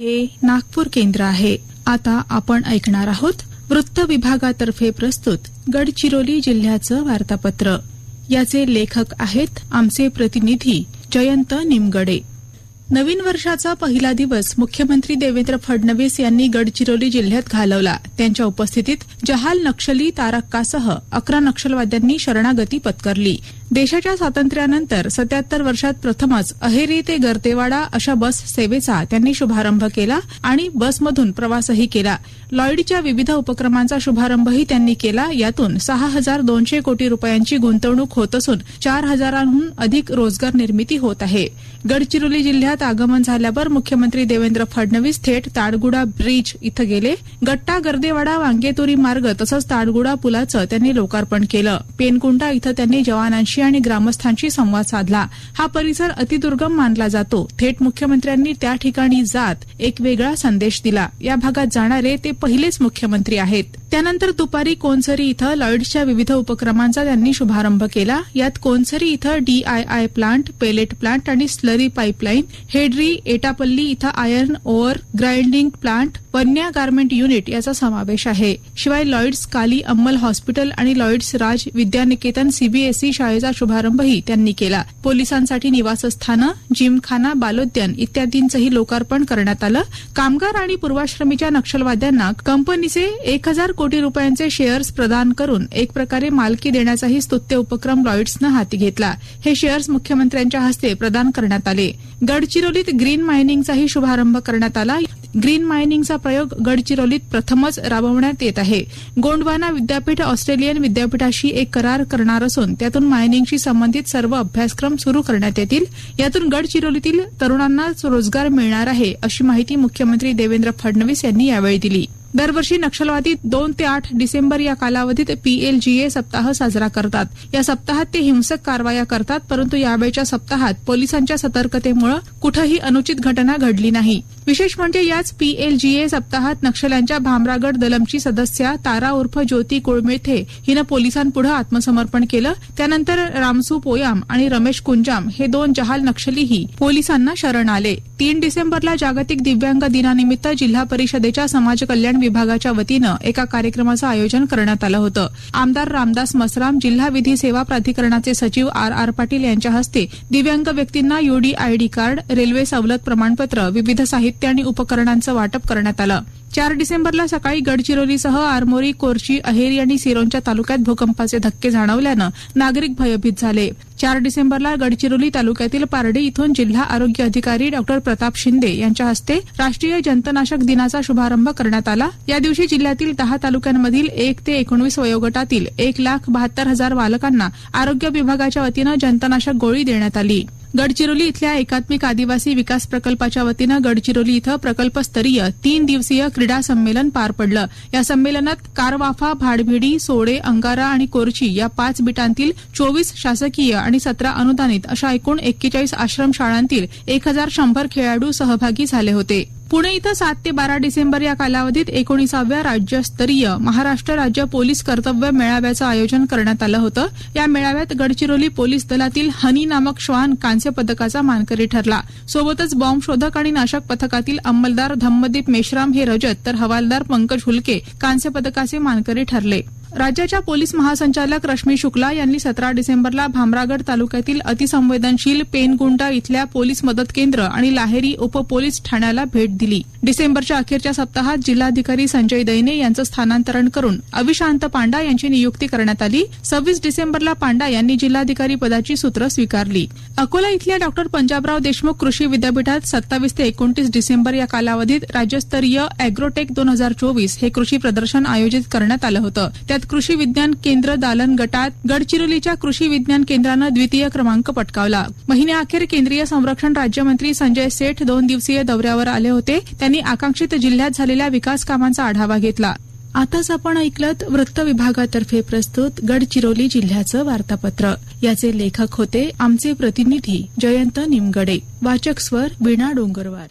हे नागपूर केंद्र आहे. आता आपण ऐकणार आहोत वृत्त विभागातर्फे प्रस्तुत गडचिरोली जिल्ह्याचं वार्तापत्र. याचे लेखक आहेत आमचे प्रतिनिधी जयंत निमगडे. नवीन वर्षाचा पहिला दिवस मुख्यमंत्री देवेंद्र फडणवीस यांनी गडचिरोली जिल्ह्यात घालवला. त्यांच्या उपस्थितीत जहाल नक्षली तारक्कासह अकरा नक्षलवाद्यांनी शरणागती पत्करली. देशाच्या स्वातंत्र्यानंतर सत्याहत्तर वर्षात प्रथमच अहेरी ते गर्तेवाडा अशा बस सेवेचा त्यांनी शुभारंभ केला आणि बसमधून प्रवासही केला. लॉईडच्या विविध उपक्रमांचा शुभारंभही त्यांनी केला. यातून सहा हजार दोनशे कोटी रुपयांची गुंतवणूक होत असून चार हजारांहून अधिक रोजगार निर्मिती होत आहे. गडचिरोली जिल्ह्यात आगमन झाल्यावर मुख्यमंत्री देवेंद्र फडणवीस थेट ताडगुडा ब्रिज इथं गेले. गट्टा गर्देवाडा वांगेतोरी मार्ग तसंच ताडगुडा पुलाचं त्यांनी लोकार्पण केलं. पेनकुंटा इथं त्यांनी जवानांशी आणि ग्रामस्थांशी संवाद साधला. हा परिसर अतिदुर्गम मानला जातो. थेट मुख्यमंत्र्यांनी त्या ठिकाणी जात एक वेगळा संदेश दिला. या भागात जाणारे ते पहिलेच मुख्यमंत्री आहेत. त्यानंतर दुपारी कोनसरी इथं लॉईड्सच्या विविध उपक्रमांचा त्यांनी शुभारंभ केला. यात कोनसरी इथं डीआयआय प्लांट पेलेट प्लांट आणि स्लरी पाईपलाईन हेड्री एटापल्ली इथं आयर्न ओअर ग्राइंडिंग प्लांट वन्या गार्मेंट युनिट याचा समावेश आहे. शिवाय लॉईड्स काली अंमल हॉस्पिटल आणि लॉईड्स राज विद्यानिकेतन सीबीएसई शाळेचा शुभारंभही त्यांनी केला. पोलिसांसाठी निवासस्थानं जिमखाना बालोद्यान इत्यादींचंही लोकार्पण करण्यात आलं. कामगार आणि पूर्वाश्रमीच्या नक्षलवाद्यांना कंपनीचे एक हजार कोटी रुपयांचे शेअर्स प्रदान करून एक प्रकारे मालकी देण्याचाही स्तुत्य उपक्रम लॉईड्सनं हाती घेतला. हे शेअर्स मुख्यमंत्र्यांच्या हस्ते प्रदान करण्यात आले. गडचिरोलीत ग्रीन मायनिंगचाही शुभारंभ करण्यात आला. ग्रीन मायनिंगचा प्रयोग गडचिरोलीत प्रथमच राबवण्यात येत आहे. गोंडवाना विद्यापीठ ऑस्ट्रेलियन विद्यापीठाशी एक करार करणार असून त्यातून मायनिंगशी संबंधित सर्व अभ्यासक्रम सुरू करण्यात येतील. यातून गडचिरोलीतील तरुणांना रोजगार मिळणार आहे अशी माहिती मुख्यमंत्री देवेंद्र फडणवीस यांनी यावेळी दिली. दरवर्षी नक्षलवादी दोन ते आठ डिसेंबर या कालावधीत पीएलजीए सप्ताह साजरा करतात. या सप्ताहात ते हिंसक कारवाया करतात परंतु यावेळच्या सप्ताहात पोलिसांच्या सतर्कतेमुळे कुठंही अनुचित घटना घडली नाही. विशेष म्हणजे याच पीएलजीए सप्ताहात नक्षल्यांच्या भामरागड दलमची सदस्या तारा उर्फ ज्योती कुळमेथे हिनं पोलिसांपुढे आत्मसमर्पण केलं. त्यानंतर रामसू पोयाम आणि रमेश कुंजाम हे दोन जहाल नक्षलीही पोलिसांना शरण आले. तीन डिसेंबरला जागतिक दिव्यांग दिनानिमित्त जिल्हा परिषदेच्या समाज कल्याण विभागाच्या वतीनं एका कार्यक्रमाचं आयोजन करण्यात आलं होतं. आमदार रामदास मसराम जिल्हा विधी सेवा प्राधिकरणाचे सचिव आर आर पाटील यांच्या हस्ते दिव्यांग व्यक्तींना यूडीआयडी कार्ड रेल्वे सवलत प्रमाणपत्र विविध साहित्य आणि उपकरणांचं वाटप करण्यात आलं. चार डिसेंबरला सकाळी गडचिरोलीसह आरमोरी कोरची अहेरी आणि सिरोंच्या तालुक्यात भूकंपाचे धक्के जाणवल्यानं नागरिक भयभीत झाले. चार डिसेंबरला गडचिरोली तालुक्यातील पारडी इथून जिल्हा आरोग्य अधिकारी डॉक्टर प्रताप शिंदे यांच्या हस्ते राष्ट्रीय जंतनाशक दिनाचा शुभारंभ करण्यात आला. या दिवशी जिल्ह्यातील दहा तालुक्यांमधील एक ते एकोणवीस वयोगटातील एक लाख बहात्तर हजार बालकांना आरोग्य विभागाच्या वतीनं जंतनाशक गोळी देण्यात आली. गडचिरोली इथल्या एकात्मिक आदिवासी विकास प्रकल्पाच्या वतीनं गडचिरोली इथं प्रकल्पस्तरीय तीन दिवसीय क्रीडा संमेलन पार पडलं. या संमेलनात कारवाफा भाडभिडी सोडे अंगारा आणि कोरची या पाच बिटांतील चोवीस शासकीय आणि सतरा अनुदानित अशा एकूण एक्केचाळीस आश्रमशाळांतील एक हजार शंभर खेळाडू सहभागी झाले होते. पुणे इथं सात ते बारा डिसेंबर या कालावधीत एकोणीसाव्या राज्यस्तरीय महाराष्ट्र राज्य पोलीस कर्तव्य मेळाव्याचं आयोजन करण्यात आलं होतं. या मेळाव्यात गडचिरोली पोलीस दलातील हनी नामक श्वान कांस्य पदकाचा मानकरी ठरला. सोबतच बॉम्ब शोधक आणि नाशक पथकातील अंमलदार धम्मदीप मेश्राम हे रजत तर हवालदार पंकज हुलके कांस्य पदकाचे मानकरी ठरले. राज्याच्या पोलीस महासंचालक रश्मी शुक्ला यांनी सतरा डिसेंबरला भामरागड तालुक्यातील अतिसंवेदनशील पेनगुंडा इथल्या पोलीस मदत केंद्र आणि लाहेरी उप पोलीस ठाण्याला भेट दिली. डिसेंबरच्या अखेरच्या सप्ताहात जिल्हाधिकारी संजय दैने यांचं स्थानांतरण करून अविशांत पांडा यांची नियुक्ती करण्यात आली. सव्वीस डिसेंबरला पांडा यांनी जिल्हाधिकारी पदाची सूत्र स्वीकारली. अकोला इथल्या डॉक्टर पंजाबराव देशमुख कृषी विद्यापीठात सत्तावीस ते एकोणतीस डिसेंबर या कालावधीत राज्यस्तरीय अॅग्रोटेक दोन हजार चोवीस हे कृषी प्रदर्शन आयोजित करण्यात आलं होतं. त्यात कृषी विज्ञान केंद्र दालन गटात गडचिरोलीच्या कृषी विज्ञान केंद्रानं द्वितीय क्रमांक पटकावला. महिन्याअखेर केंद्रीय संरक्षण राज्यमंत्री संजय सेठ दोन दिवसीय दौऱ्यावर आले होते. त्यांनी आकांक्षित जिल्ह्यात झालेल्या विकास कामांचा आढावा घेतला. आताच आपण ऐकलत वृत्त विभागातर्फे प्रस्तुत गडचिरोली जिल्ह्याचं वार्तापत्र. याचे लेखक होते आमचे प्रतिनिधी जयंत निमगडे. वाचक स्वर वीणा डोंगरवार.